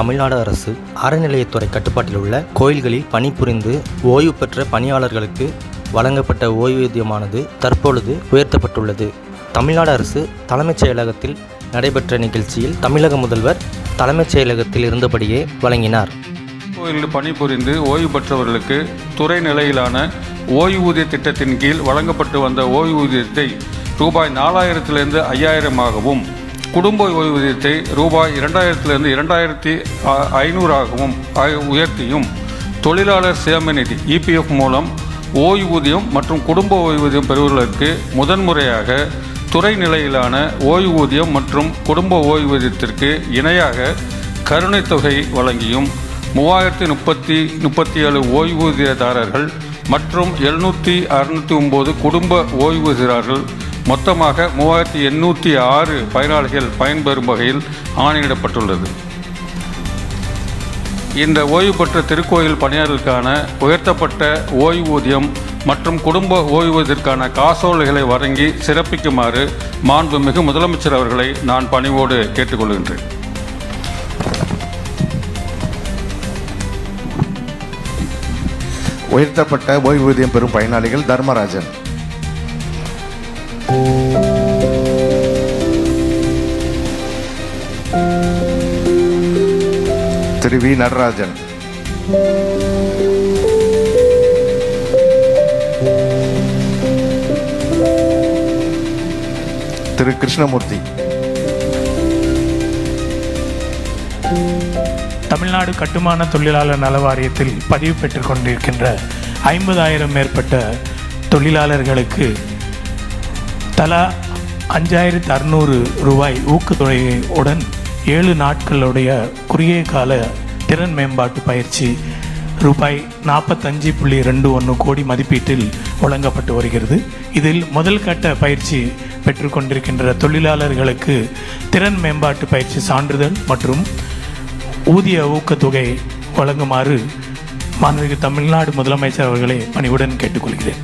தமிழ்நாடு அரசு அறநிலையத்துறை கட்டுப்பாட்டில் உள்ள கோயில்களில் பணிபுரிந்து ஓய்வு பெற்ற பணியாளர்களுக்கு வழங்கப்பட்ட ஓய்வூதியமானது தற்பொழுது உயர்த்தப்பட்டுள்ளது. தமிழ்நாடு அரசு தலைமைச் செயலகத்தில் நடைபெற்ற நிகழ்ச்சியில் தமிழக முதல்வர் தலைமைச் செயலகத்தில் இருந்தபடியே வழங்கினார். கோயிலில் பணிபுரிந்து ஓய்வு பெற்றவர்களுக்கு துறை நிலையிலான ஓய்வூதிய திட்டத்தின் கீழ் வழங்கப்பட்டு வந்த ஓய்வூதியத்தை ரூபாய் நாலாயிரத்திலிருந்து ஐயாயிரமாகவும் குடும்ப ஓய்வூதியத்தை ரூபாய் இரண்டாயிரத்திலிருந்து இரண்டாயிரத்தி ஐநூறாகவும் உயர்த்தியும் தொழிலாளர் சேம நிதி இபிஎஃப் மூலம் ஓய்வூதியம் மற்றும் குடும்ப ஓய்வூதியம் பெறுவதற்கு முதன்முறையாக துறை நிலையிலான ஓய்வூதியம் மற்றும் குடும்ப ஓய்வூதியத்திற்கு இணையாக கருணைத் தொகை வழங்கியும் மூவாயிரத்தி முப்பத்தி முப்பத்தி ஏழு ஓய்வூதியதாரர்கள் மற்றும் எழுநூற்றி அறுநூற்றி ஒம்பது குடும்ப ஓய்வூதியார்கள் மொத்தமாக மூவாயிரத்தி எண்ணூற்றி ஆறு பயனாளிகள் பயன்பெறும் வகையில் ஆணையிடப்பட்டுள்ளது. இந்த ஓய்வு பெற்ற திருக்கோயில் பணியாளர்களுக்கான உயர்த்தப்பட்ட ஓய்வூதியம் மற்றும் குடும்ப ஓய்வூதியத்திற்கான காசோலைகளை வழங்கி சிறப்பிக்குமாறு மாண்புமிகு முதலமைச்சர் அவர்களை நான் பணிவோடு கேட்டுக்கொள்கின்றேன். உயர்த்தப்பட்ட ஓய்வூதியம் பெறும் பயனாளிகள் தர்மராஜன். திரு வி நடராஜன். திரு கிருஷ்ணமூர்த்தி. தமிழ்நாடு கட்டுமான தொழிலாளர் நல வாரியத்தில் பதிவு பெற்றுக் கொண்டிருக்கின்ற ஐம்பதாயிரம் மேற்பட்ட தொழிலாளர்களுக்கு தலா அஞ்சாயிரத்து அறுநூறு ரூபாய் ஊக்கத்தொகையுடன் ஏழு நாட்களுடைய குறுகிய கால திறன் மேம்பாட்டு பயிற்சி ரூபாய் நாற்பத்தஞ்சு புள்ளி ரெண்டு ஒன்று கோடி மதிப்பீட்டில் வழங்கப்பட்டு வருகிறது. இதில் முதல் கட்ட பயிற்சி பெற்றுக்கொண்டிருக்கின்ற தொழிலாளர்களுக்கு திறன் மேம்பாட்டு பயிற்சி சான்றிதழ் மற்றும் ஊதிய ஊக்கத்தொகை வழங்குமாறு மாண்புமிகு தமிழ்நாடு முதலமைச்சர் அவர்களை பணிவுடன் கேட்டுக்கொள்கிறேன்.